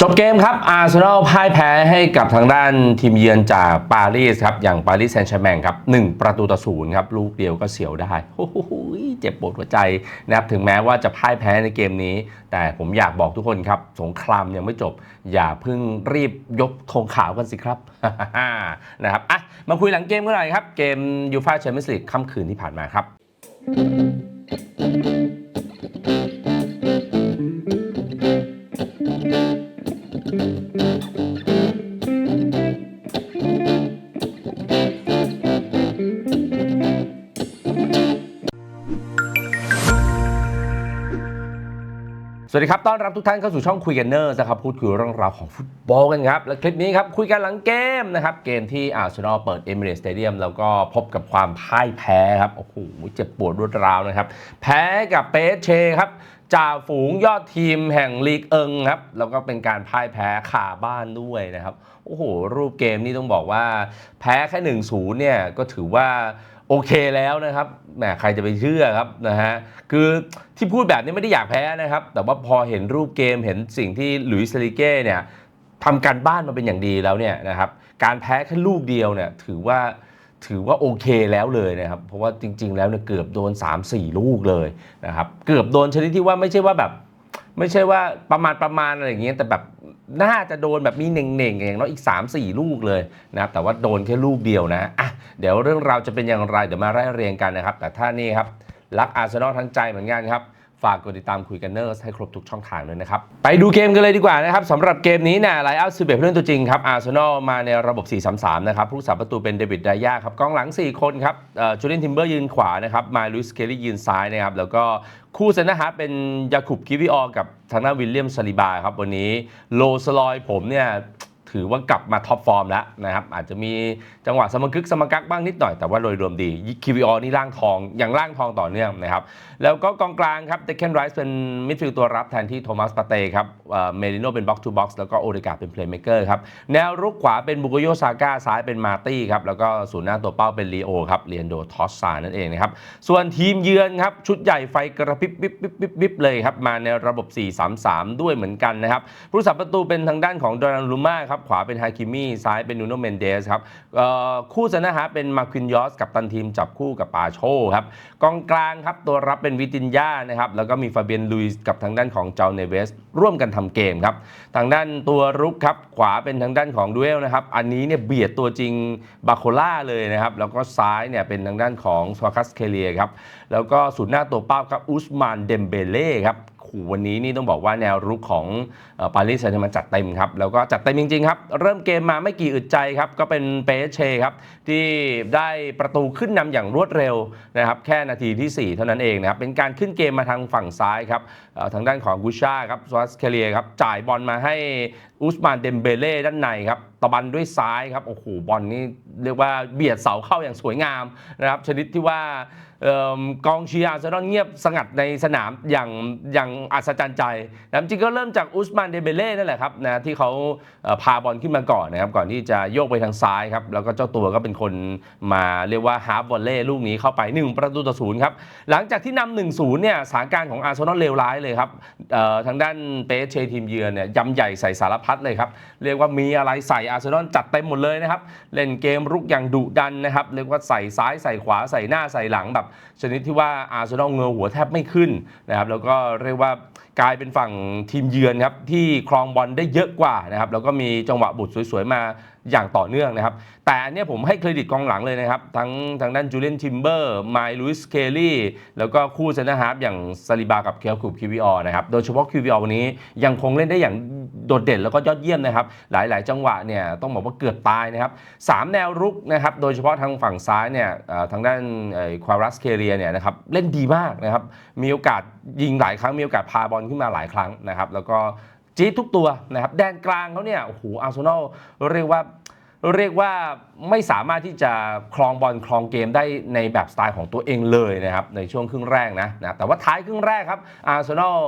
จบเกมครับ อาร์เซนอลพ่ายแพ้ให้กับทางด้านทีมเยือนจากปารีสครับ อย่างปารีสแซงต์แชร์แมงครับ1ประตูต่อศูนย์ครับ ลูกเดียวก็เสียวได้โอ้โหเจ็บปวดหัวใจนะครับ ถึงแม้ว่าจะพ่ายแพ้ในเกมนี้ แต่ผมอยากบอกทุกคนครับ สงครามยังไม่จบ อย่าเพิ่งรีบยกธงขาวกันสิครับนะครับอะมาคุยหลังเกมกันหน่อยครับ เกมยูฟ่าแชมเปี้ยนส์ลีกค่ำคืนที่ผ่านมาครับ ดีครับ ต้อนรับทุกท่านเข้าสู่ช่องคุยกันเนอร์นะครับ พูดคุยเรื่องราวของฟุตบอลกันครับ และคลิปนี้ครับ คุยกันหลังเกมนะครับ เกมที่อาร์เซนอลเปิดเอมิเรสสเตเดียมแล้วก็พบกับความพ่ายแพ้ครับ โอ้โห เจ็บปวดรวดร้าวนะครับ แพ้กับเปเชครับจ่าฝูงยอดทีมแห่งลีกเอิงครับ แล้วก็เป็นการพ่ายแพ้คาบ้านด้วยนะครับ โอ้โห รูปเกมนี่ต้องบอกว่า แพ้แค่1นศูนย์เนี่ยก็ถือว่า โอเคแล้วนะครับแหมใครจะไปเชื่อครับนะฮะคือที่พูดแบบนี้ไม่ได้อยากแพ้นะครับ แต่ว่าพอเห็นรูปเกมเห็นสิ่งที่หลุยส์เซริเก้เนี่ยทำการบ้านมาเป็นอย่างดีแล้วเนี่ยนะครับการแพ้แค่ลูกเดียวเนี่ยถือว่าถือว่าโอเคแล้วเลยนะครับ เพราะว่าจริง ๆ แล้วเนี่ยเกือบโดน 3-4 ลูกเลยนะครับ เกือบโดนชนิดที่ว่าไม่ใช่ว่าแบบ ไม่ใช่ว่าประมาณประมาณอะไรอย่างเงี้ยแต่แบบน่าจะโดนแบบมีเน่งๆอย่างน้อยอีก 3 4 ลูกเลยนะครับแต่ว่าโดนแค่ลูกเดียวนะอะเดี๋ยวเรื่องราวจะเป็นอย่างไรเดี๋ยวมาไล่เรียงกันนะครับ แต่ถ้านี่ครับรักอาร์เซนอลทั้งใจเหมือนกันครับ ฝากกดติดตามคุยกันเนอร์ให้ครบทุกช่องทางเลยนะครับ ไปดูเกมกันเลยดีกว่านะครับสำหรับเกมนี้เนี่ยไลอ้าสิบเอ็ดผู้เล่นตัวจริงครับอาร์เซนอลมาในระบบ 4-3-3 นะครับผู้สาประตูเป็นเดวิดไดยาครับกองหลัง 4 คนครับจูเลียนทิมเบอร์ยืนขวานะครับมาลุสเคลลี่ยืนซ้ายนะครับแล้วก็คู่เซนนะฮะเป็นยาคุบคิวิออกับทางด้านวิลเลียมซาลิบาครับวันนี้โลสลอยผมเนี่ย ถือว่ากลับมาท็อปฟอร์มแล้วนะครับอาจจะมีจังหวะสมกึกสมกักบ้างนิดหน่อยแต่ว่าโดยรวมดีคิวิออนี่ร่างทองอย่างร่างทองต่อเนื่องนะครับแล้วก็กองกลางครับเดคเคนไรส์เป็นมิดฟิลด์ตัวรับแทนที่โทมัสปาเต้ครับเมลิโนเป็นบ็อกซ์ทูบ็อกซ์แล้วก็โอเดกาเป็นเพลย์เมเกอร์ครับแนวรุกขวาเป็นบุโกโยซาก้าซ้ายเป็นมาตี้ครับแล้วก็ศูนย์หน้าตัวเป้าเป็นลีโอครับเรียนโดทอสซานั่นเองนะครับส่วนทีมเยือนครับชุดใหญ่ไฟกระพริบวิบวิบวิบวิบเลยครับมาในระบบ 4-3-3 ด้วยเหมือนกันนะครับผู้สับประตูเป็นทางด้านของโดนันลูมาครับขวาเป็นฮาคิมี่ซ้ายเป็นนูโนเมนเดสครับคู่เซนนะฮะเป็นมาควินยอสกับตันทีมจับคู่กับปาโชครับกองกลางครับตัวรับเป็นวิตินยานะครับแล้วก็มีฟาเบียนลุยส์กับทางด้านของเจาเนเวส ร่วมกันทำเกมครับทางด้านตัวรุกครับขวาเป็นทางด้านของดูเอลนะครับอันนี้เนี่ยเบียดตัวจริงบาโคล่าเลยนะครับแล้วก็ซ้ายเนี่ยเป็นทางด้านของสวาคัสเคเลียครับแล้วก็ศูนย์หน้าตัวเป้าครับอุสมานเดมเบเล่ครับ ขู่วันนี้นี่ต้องบอกว่าแนวรุกของปารีสแซงต์แชร์แมงจัดเต็มครับ แล้วก็จัดเต็มจริงๆครับ เริ่มเกมมาไม่กี่อึดใจครับ ก็เป็นเปเชครับ ที่ได้ประตูขึ้นนำอย่างรวดเร็วนะครับแค่นาทีที่ 4 เท่านั้นเองนะครับ เป็นการขึ้นเกมมาทางฝั่งซ้ายครับทางด้านของกุชาครับสวัสเคเลียครับจ่ายบอลมาให้อุสมานเดมเบเล่ด้านในครับตะบันด้วยซ้ายครับโอ้โหบอลนี่เรียกว่าเบียดเสาเข้าอย่างสวยงามนะครับ ชนิดที่ว่าเอิ่มกองเชียร์อาร์เซนอลเงียบสงัดในสนามอย่างอย่างอัศจรรย์ใจนะจริงก็เริ่มจากอุสมานเดมเบเล่นั่นแหละครับนะที่เขาเพาบอลขึ้นมาก่อนนะครับก่อนที่จะโยกไปทางซ้ายครับแล้วก็เจ้าตัวก็เป็นคนมาเรียกว่าฮาร์ฟวอลเล่ลูกนี้เข้าไป 1 ประตูต่อศูนย์ครับหลังจากที่นำหนึ่งศูนย์เนี่ยสถานการณ์ของอาร์เซนอลเลวร้ายเลยครับทางด้านเปเชทีมเยือนเนี่ยยำใหญ่ใส่สารพัดเลยครับ เรียกว่ามีอะไรใส่อาร์เซนอลจัดเต็มหมดเลยนะครับ เล่นเกมรุกอย่างดุดันนะครับ เรียกว่าใส่ซ้ายใส่ขวาใส่หน้าใส่หลังแบบ ชนิดที่ว่าอาร์เซนอลเงือหัวแทบไม่ขึ้นนะครับแล้วก็เรียกว่ากลายเป็นฝั่งทีมเยือนครับที่ครองบอลได้เยอะกว่านะครับแล้วก็มีจังหวะบุตรสวยๆมา อย่างต่อเนื่องนะครับ แต่อันนี้ผมให้เครดิตกองหลังเลยนะครับ ทั้งทางด้านจูเลียนทิมเบอร์ไมล์ลุยส์เคลลี่แล้วก็คู่เซนเตอร์ฮาร์ฟอย่างซาลิบากับเคลคูบคิวิออนะครับ โดยเฉพาะคิวิออวันนี้ยังคงเล่นได้อย่างโดดเด่นแล้วก็ยอดเยี่ยมนะครับ หลาย ๆ จังหวะเนี่ยต้องบอกว่าเกือบตายนะครับสามแนวรุกนะครับ โดยเฉพาะทางฝั่งซ้ายเนี่ยทางด้านควารัสเคเรียเนี่ยนะครับเล่นดีมากนะครับ มีโอกาสยิงหลายครั้ง มีโอกาสพาบอลขึ้นมาหลายครั้งนะครับ แล้วก็ จี๊ดทุกตัวนะครับแดนกลางเขาเนี่ยโอ้โหอาร์เซนอลเรียกว่าเรียกว่าไม่สามารถที่จะครองบอลครองเกมได้ในแบบสไตล์ของตัวเองเลยนะครับในช่วงครึ่งแรกนะนะแต่ว่าท้ายครึ่งแรกครับอาร์เซนอล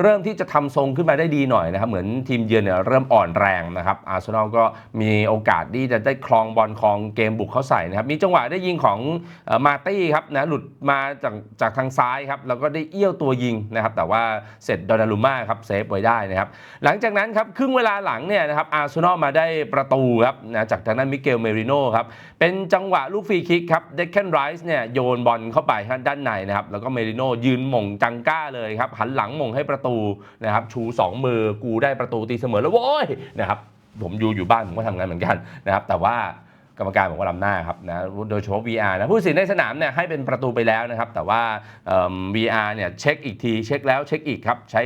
เริ่มที่จะทำทรงขึ้นมาได้ดีหน่อยนะครับเหมือนทีมเยือนเนี่ยเริ่มอ่อนแรงนะครับอาร์เซนอลก็มีโอกาสที่จะได้ครองบอลครองเกมบุกเข้าใส่นะครับมีจังหวะได้ยิงของอมาตี้ครับนะหลุดมาจากจากทางซ้ายครับแล้วก็ได้เอี้ยวตัวยิงนะครับแต่ว่าเสร็จดอนนารุม่าครับเซฟไว้ได้นะครับหลังจากนั้นครับครึ่งเวลาหลังเนี่ยนะครับอาร์เซนอลมาได้ประตูครับนะจากทางด้านมิเกลเมริโนครับเป็นจังหวะลูกฟรีคิกครับเดคเคนไรส์เนี่ยโยนบอลเข้าไปทางด้านในนะครับแล้วก็เมริโน่ยืนหม่งจังก้าเลยครับหันหลังหม่งให้ประตูนะครับชู 2 มือกูได้ประตูตีเสมอแล้วโว้ยนะครับผมอยู่อยู่บ้านผมก็ทำงานเหมือนกันนะครับแต่ว่ากรรมการผมก็ลำหน้าครับนะโดยเฉพาะ VR นะผู้สินในสนามเนี่ยให้เป็นประตูไปแล้วนะครับ แต่ว่า VR เนี่ยเช็คอีกทีเช็คแล้วเช็คอีกครับ ใช้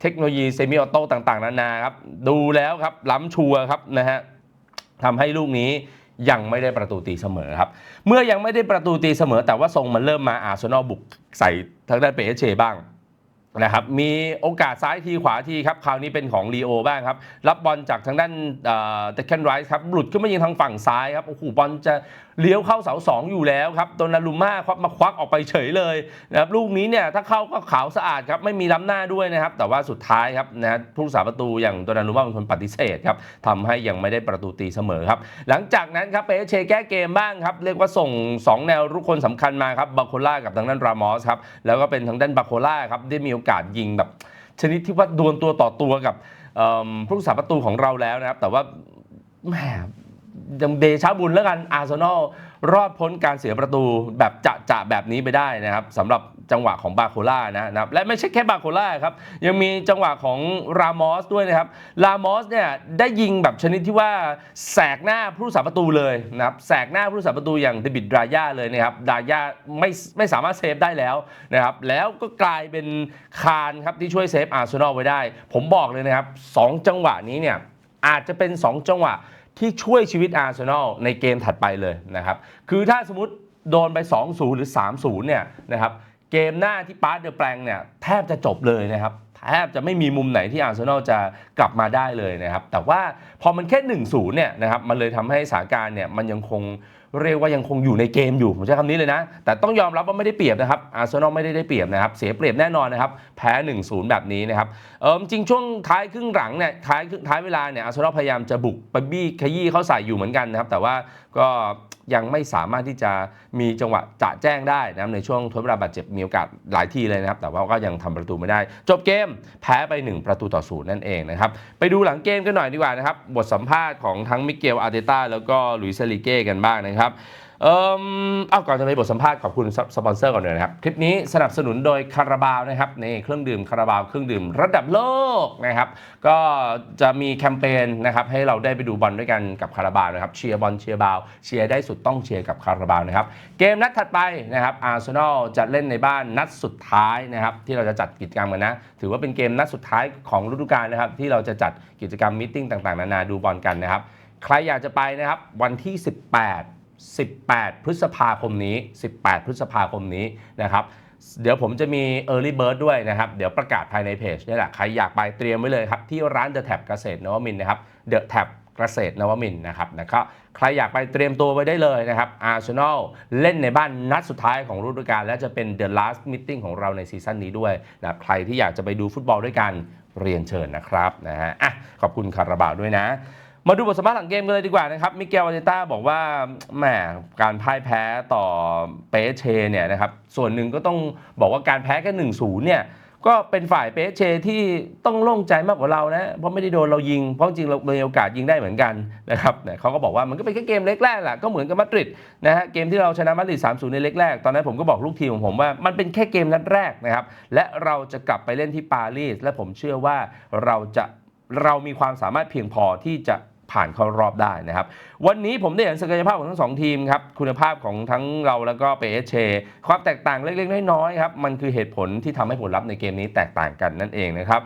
เทคโนโลยีเซมิออโต้ต่างๆ นานาครับ ดูแล้วครับ ล้ำชัวร์ครับนะฮะทำให้ลูกนี้ ยังไม่ได้ประตูตีเสมอครับ เมื่อยังไม่ได้ประตูตีเสมอแต่ว่าทรงมันเริ่มมาอาร์เซนอลบุกใส่ทางด้านเปเชบ้าง นะครับมีโอกาสซ้ายทีขวาทีครับ คราวนี้เป็นของลีโอบ้างครับ รับบอลจากทางด้านเดคเคนไรส์ครับ หลุดขึ้นมายิงทางฝั่งซ้ายครับโอ้โหบอลจะเลี้ยวเข้าเสาสองอยู่แล้วครับโดนารุม่าควักมาควักออกไปเฉยเลยนะครับลูกนี้เนี่ยถ้าเข้าก็ขาวสะอาดครับ ไม่มีล้ำหน้าด้วยนะครับ แต่ว่าสุดท้ายครับนะผู้รักษาประตูอย่างโดนารุม่าเป็นคนปฏิเสธครับทำให้ยังไม่ได้ประตูตีเสมอครับ หลังจากนั้นครับเปเชแก้เกมบ้างครับเรียกว่าส่ง 2 แนวรุกคนสำคัญมาครับบาโคล่ากับทางด้านรามอสครับแล้วก็เป็นทางด้านบาโคล่าครับได้มีโอกาสยิงแบบ ชนิดที่ว่าดวลตัวต่อตัวกับผู้รักษาประตูของเราแล้วนะครับ แต่ว่าแหมยังเดชาบุญแล้วกันอาร์เซนอลรอดพ้นการเสียประตูแบบจะจะแบบนี้ไปได้นะครับสำหรับ จังหวะของบาโคล่านะครับและไม่ใช่แค่บาโคล่าครับยังมีจังหวะของรามอสด้วยนะครับรามอสเนี่ยได้ยิงแบบชนิดที่ว่าแสกหน้าผู้รักษาประตูเลยนะครับแสกหน้าผู้รักษาประตูอย่างเดบิดดรายาเลยนะครับดรายาไม่ไม่สามารถเซฟได้แล้วนะครับแล้วก็กลายเป็นคานครับที่ช่วยเซฟอาร์เซนอลไว้ได้ ผมบอกเลยนะครับสองจังหวะนี้เนี่ยอาจจะเป็น 2 จังหวะที่ช่วยชีวิตอาร์เซนอลในเกมถัดไปเลยนะครับ คือถ้าสมมติโดนไป 2-0 หรือ 3-0 เนี่ยนะครับ เกมหน้าที่ปาร์ตเดอแปลงเนี่ยแทบจะจบเลยนะครับแทบจะไม่มีมุมไหนที่อาร์เซนอลจะกลับมาได้เลยนะครับ แต่ว่าพอมันแค่1-0เนี่ยนะครับมันเลยทำให้สถานการณ์เนี่ยมันยังคงเรียกว่ายังคงอยู่ในเกมอยู่ผมใช้คำนี้เลยนะ แต่ต้องยอมรับว่าไม่ได้เปรียบนะครับอาร์เซนอลไม่ได้ได้เปรียบนะครับ เสียเปรียบแน่นอนนะครับ แพ้ 1-0 แบบนี้นะครับเออจริงช่วงท้ายครึ่งหลังเนี่ยท้ายท้ายเวลาเนี่ยอาร์เซนอลพยายามจะบุกไปบี้ขยี้เข้าใส่อยู่เหมือนกันนะครับ แต่ว่า ก็ยังไม่สามารถที่จะมีจังหวะจะแจ้งได้นะครับในช่วงทดเวลาบาดเจ็บมีโอกาสหลายทีเลยนะครับ แต่ว่าก็ยังทำประตูไม่ได้ จบเกมแพ้ไป 1 ประตูต่อศูนย์นั่นเองนะครับ ไปดูหลังเกมกันหน่อยดีกว่านะครับ บทสัมภาษณ์ของทั้งมิเกลอาร์เตต้าแล้วก็ลุยเซริเก้กันบ้างนะครับเอ่อเอาก่อนจะไปบทสัมภาษณ์ขอบคุณสปอนเซอร์ก่อนเลยนะครับ คลิปนี้สนับสนุนโดยคาราบาวนะครับในเครื่องดื่มคาราบาวเครื่องดื่มระดับโลกนะครับ ก็จะมีแคมเปญนะครับให้เราได้ไปดูบอลด้วยกันกับคาราบาวนะครับเชียร์บอลเชียร์บาวเชียร์ได้สุดต้องเชียร์กับคาราบาวนะครับเกมนัดถัดไปนะครับอาร์เซนอลจะเล่นในบ้านนัดสุดท้ายนะครับที่เราจะจัดกิจกรรมกันนะถือว่าเป็นเกมนัดสุดท้ายของฤดูกาลนะครับที่เราจะจัดกิจกรรมมิ팅ต่างๆ นานาดูบอลกันนะครับใครอยากจะไปนะครับวันที่ 18 18 พฤษภาคมนี้ 18 พฤษภาคมนี้นะครับเดี๋ยวผมจะมี Early Bird ด้วยนะครับ เดี๋ยวประกาศภายในเพจนี่แหละ ใครอยากไปเตรียมไว้เลยครับ ที่ร้าน The Tab เกษตรนวมินนะครับ The Tab เกษตรนวมินนะครับนะครับใครอยากไปเตรียมตัวไว้ได้เลยนะครับอาร์เซนอลเล่นในบ้านนัดสุดท้ายของฤดูกาลและจะเป็น The Last Meeting ของเราในซีซั่นนี้ด้วยนะใครที่อยากจะไปดูฟุตบอลด้วยกันเรียนเชิญนะครับนะฮะอะขอบคุณคาราบาวด้วยนะ มาดูบทสัมภาษณ์หลังเกมกันเลยดีกว่านะครับ มิเกลอาเตต้าบอกว่าแหมการพ่ายแพ้ต่อเปเชเนี่ยนะครับ ส่วนหนึ่งก็ต้องบอกว่าการแพ้แค่หนึ่งศูนย์เนี่ย ก็เป็นฝ่ายเปเชที่ต้องโล่งใจมากกว่าเรานะ เพราะไม่ได้โดนเรายิง เพราะจริงเรามีโอกาสยิงได้เหมือนกันนะครับเนี่ยเขาก็บอกว่ามันก็เป็นแค่เกมเล็กแรกแหละก็เหมือนกับมาดริดนะฮะ เกมที่เราชนะมาดริด3-0ในเล็กแรก ตอนนั้นผมก็บอกลูกทีมของผมว่ามันเป็นแค่เกมนัดแรกนะครับ และเราจะกลับไปเล่นที่ปารีส และผมเชื่อว่าเราจะเรามีความสามารถเพียงพอที่จะ ผ่านเข้ารอบได้นะครับ วันนี้ผมได้เห็นศักยภาพของทั้งสองทีมครับ คุณภาพของทั้งเราแล้วก็เปเชความแตกต่างเล็กๆน้อยๆครับ มันคือเหตุผลที่ทำให้ผลลัพธ์ในเกมนี้แตกต่างกันนั่นเองนะครับ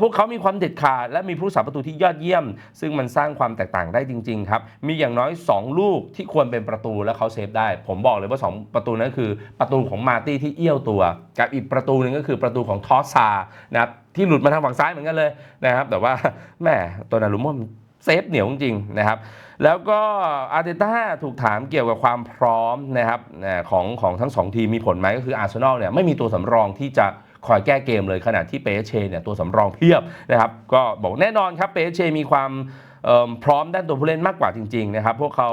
พวกเขามีความเด็ดขาดและมีผู้สาประตูที่ยอดเยี่ยม ซึ่งมันสร้างความแตกต่างได้จริงๆครับ มีอย่างน้อย 2 ลูกที่ควรเป็นประตูและเขาเซฟได้ ผมบอกเลยว่า 2 ประตูนั้นคือประตูของมาร์ตี้ที่เอี้ยวตัว กับอีกประตูหนึ่งก็คือประตูของทอสซานะครับที่หลุดมาทางฝั่งซ้ายเหมือนกันเลยนะครับ แต่ว่าแม่ตัวนารุมอน เซฟเหนียวจริงนะครับ แล้วก็อาร์เตต้าถูกถามเกี่ยวกับความพร้อมนะครับของของทั้งสองทีมมีผลไหมก็คืออาร์เซนอลเนี่ยไม่มีตัวสำรองที่จะคอยแก้เกมเลยขณะที่เปเชเนี่ยตัวสำรองเพียบนะครับ ก็บอกแน่นอนครับเปเชมีความ พร้อมด้านตัวผู้เล่นมากกว่าจริงๆนะครับพวกเขา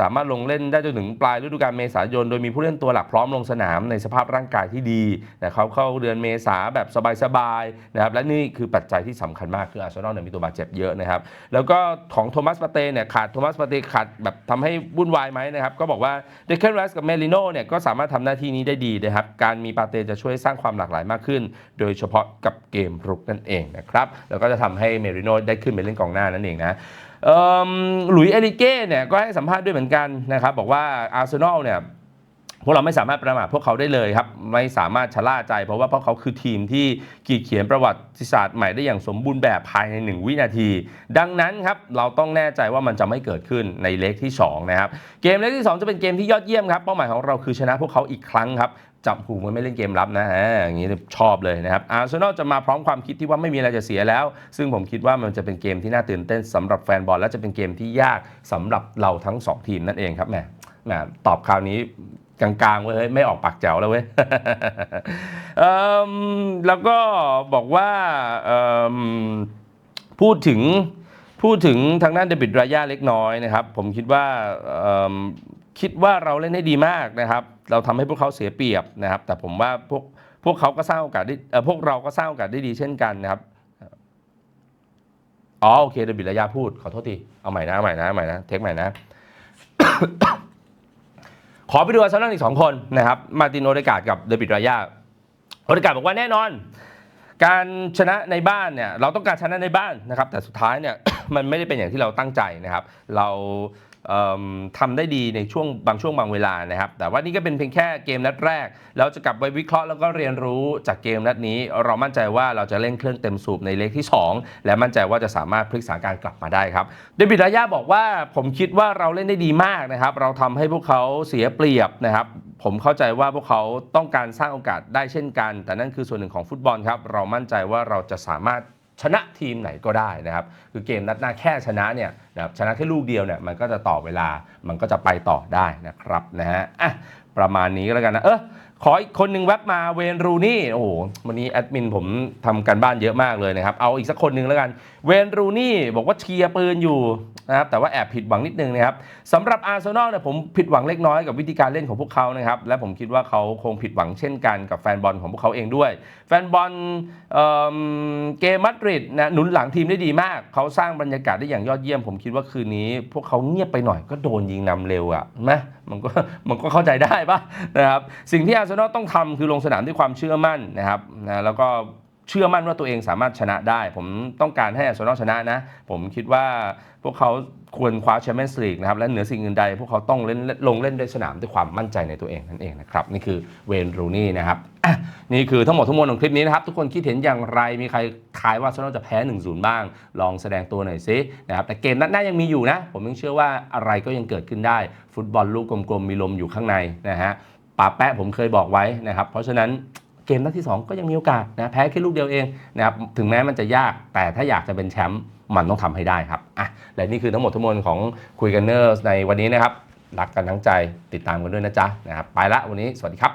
สามารถลงเล่นได้จนถึงปลายฤดูกาลเมษายน โดยมีผู้เล่นตัวหลักพร้อมลงสนามในสภาพร่างกายที่ดีนะครับเข้าเดือนเมษาแบบสบายๆนะครับและนี่คือปัจจัยที่สำคัญมากคืออาร์เซนอลเนี่ยมีตัวบาดเจ็บเยอะนะครับแล้วก็ของโทมัสปาเต้เนี่ยขาดโทมัสปาเต้ขาดแบบทำให้วุ่นวายไหมนะครับก็บอกว่าเดคเคนไรส์กับเมลิโน่เนี่ยก็สามารถทำหน้าที่นี้ได้ดีนะครับการมีปาเต้จะช่วยสร้างความหลากหลายมากขึ้น โดยเฉพาะกับเกมรุกนั่นเองนะครับแล้วก็จะทำให้เมลิโน่ได้ขึ้นไปเล่นกองหน้านั่นเองนะ หลุยส์เอริเก้เนี่ยก็ให้สัมภาษณ์ด้วยเหมือนกันนะครับบอกว่าอาร์เซนอลเนี่ยพวกเราไม่สามารถประมาทพวกเขาได้เลยครับ ไม่สามารถชะล่าใจ เพราะว่าพวกเขาคือทีมที่ขีดเขียนประวัติศาสตร์ใหม่ได้อย่างสมบูรณ์แบบภายใน 1 วินาที ดังนั้นครับเราต้องแน่ใจว่ามันจะไม่เกิดขึ้นในเลกที่2นะครับเกมเลกที่ 2 จะเป็นเกมที่ยอดเยี่ยมครับเป้าหมายของเราคือชนะพวกเขาอีกครั้งครับ จับหูมันไม่เล่นเกมรับนะฮะอย่างนี้ชอบเลยนะครับอาร์เซนอลจะมาพร้อมความคิดที่ว่าไม่มีอะไรจะเสียแล้ว ซึ่งผมคิดว่ามันจะเป็นเกมที่น่าตื่นเต้นสำหรับแฟนบอล และจะเป็นเกมที่ยากสำหรับเราทั้งสองทีมนั่นเองครับแหมแหมตอบคราวนี้กลางๆเว้ยไม่ออกปากแจ๋วแล้วเว้ยแล้วก็บอกว่าพูดถึงพูดถึงทางด้านเดบิดรายาเล็กน้อยนะครับ ผมคิดว่า คิดว่าเราเล่นได้ดีมากนะครับ เราทำให้พวกเขาเสียเปรียบนะครับ แต่ผมว่าพวกพวกเขาก็สร้างโอกาสได้พวกเราก็สร้างโอกาสได้ดีเช่นกันนะครับอ๋อโอเคเดบิดรายาพูดขอโทษทีเอาใหม่นะเอาใหม่นะเอาใหม่นะเทคใหม่นะ ขอไปดูอาร์เซนอลอีกสองคนนะครับ มาร์ตินโอเดกาดกับเดวิดรายาโอเดกาดบอกว่าแน่นอน การชนะในบ้านเนี่ย เราต้องการชนะในบ้านนะครับ แต่สุดท้ายเนี่ยมันไม่ได้เป็นอย่างที่เราตั้งใจนะครับ เรา ทำได้ดีในช่วงบางช่วงบางเวลานะครับ แต่ว่านี่ก็เป็นเพียงแค่เกมนัดแรก เราจะกลับไปวิเคราะห์แล้วก็เรียนรู้จากเกมนัดนี้ เรามั่นใจว่าเราจะเล่นเครื่องเต็มสูบในเลกที่ 2 และมั่นใจว่าจะสามารถพลิกสถานการณ์กลับมาได้ครับเดวิดายาบอกว่าผมคิดว่าเราเล่นได้ดีมากนะครับ เราทำให้พวกเขาเสียเปรียบนะครับผมเข้าใจว่าพวกเขาต้องการสร้างโอกาสได้เช่นกัน แต่นั่นคือส่วนหนึ่งของฟุตบอลครับ เรามั่นใจว่าเราจะสามารถ ชนะทีมไหนก็ได้นะครับ คือเกมนัดหน้าแค่ชนะเนี่ยนะครับชนะแค่ลูกเดียวเนี่ยมันก็จะต่อเวลามันก็จะไปต่อได้นะครับนะฮะอะประมาณนี้แล้วกันนะเออ ขออีกคนหนึ่งแวบมาเวนรูนี่โอ้โหวันนี้แอดมินผมทำกันบ้านเยอะมากเลยนะครับ เอาอีกสักคนหนึ่งแล้วกัน เวนรูนี่บอกว่าเชียร์ปืนอยู่นะครับแต่ว่าแอบผิดหวังนิดนึงนะครับสำหรับอาร์เซนอลเนี่ยผมผิดหวังเล็กน้อยกับวิธีการเล่นของพวกเขานะครับและผมคิดว่าเขาคงผิดหวังเช่นกันกับแฟนบอลของพวกเขาเองด้วย แฟนบอลเเกมมาดริดนะหนุนหลังทีมได้ดีมาก เขาสร้างบรรยากาศได้อย่างยอดเยี่ยม ผมคิดว่าคืนนี้ พวกเขาเงียบไปหน่อยก็โดนยิงนำเร็วอะไหมมันก็มันก็เข้าใจได้ปะนะครับสิ่งที่อาร์ซนอลต้องทำคือลงสนามด้วยความเชื่อมั่นนะครับนะแล้วก็เชื่อมั่นว่าตัวเองสามารถชนะได้ ผมต้องการให้อาร์เซนอลชนะนะ ผมคิดว่าพวกเขาควรคว้าแชมเปี้ยนส์ลีกนะครับ และเหนือสิ่งอื่นใด พวกเขาต้องเล่นลงเล่นด้วยสนามด้วยความมั่นใจในตัวเองนั่นเองนะครับ นี่คือเวนรูนี่นะครับนี่คือทั้งหมดทั้งมวลของคลิปนี้นะครับ ทุกคนคิดเห็นอย่างไรมีใครทายว่าอาร์เซนอลจะแพ้ 1-0 บ้าง ลองแสดงตัวหน่อยซินะครับแต่เกมนัดหน้ายังมีอยู่นะ ผมยังเชื่อว่าอะไรก็ยังเกิดขึ้นได้ ฟุตบอลลูกกลมๆมีลมอยู่ข้างในนะฮะ ป่าแปะผมเคยบอกไว้นะครับ เพราะฉะนั้นเกมนัดที่ 2 ก็ยังมีโอกาสนะแพ้แค่ลูกเดียวเองนะครับถึงแม้มันจะยากแต่ถ้าอยากจะเป็นแชมป์มันต้องทำให้ได้ครับอะและนี่คือทั้งหมดทั้งมวลของคุยกันเนอร์ในวันนี้นะครับรักกันทั้งใจติดตามกันด้วยนะจ๊ะนะครับไปละวันนี้สวัสดีครับ